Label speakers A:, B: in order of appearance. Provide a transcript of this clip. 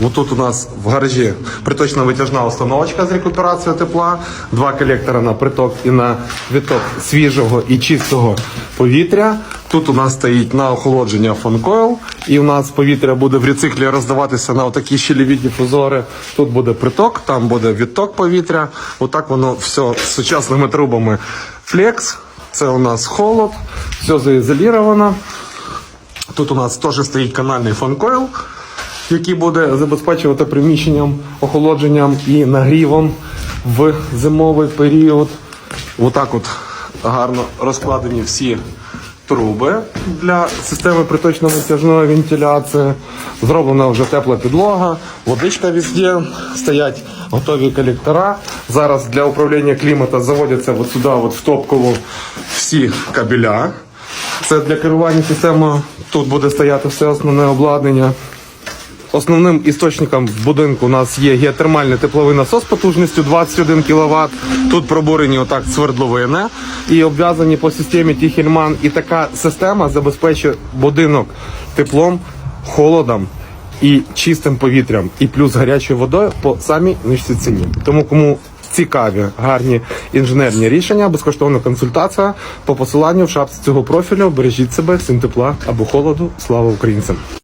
A: Вот тут у нас в гаражі приточна витяжна установочка з рекуперацією тепла, два колектора на приток і на відток свіжого і чистого повітря. Тут у нас стоїть на охолодження фанкойл, і у нас повітря буде в рециклі роздаватися на отакі щелеві дифузори. Тут буде приток, там буде відток повітря. Отак воно все з сучасними трубами. Флекс, це у нас холод, все заізоліровано. Тут у нас теж стоїть канальний фанкойл, який буде забезпечувати приміщенням, охолодженням і нагрівом в зимовий період. Отак от гарно розкладені всі труби для системи приточно-витяжної вентиляції. Зроблена вже тепла підлога, водичка везде, стоять готові колектора. Зараз для управління клімату заводяться от сюди, от в топкову всі кабеля. Це для керування системою. Тут буде стояти все основне обладнання. Основним істочником в будинку у нас є геотермальний тепловий насос потужністю 21 кВт. Тут пробурені отак свердловини і обв'язані по системі Тіхельман. І така система забезпечує будинок теплом, холодом і чистим повітрям, і плюс гарячою водою по самій нижчій ціні. Тому кому цікаві, гарні інженерні рішення, безкоштовна консультація по посиланню в шапці цього профілю. Бережіть себе, син тепла або холоду. Слава українцям!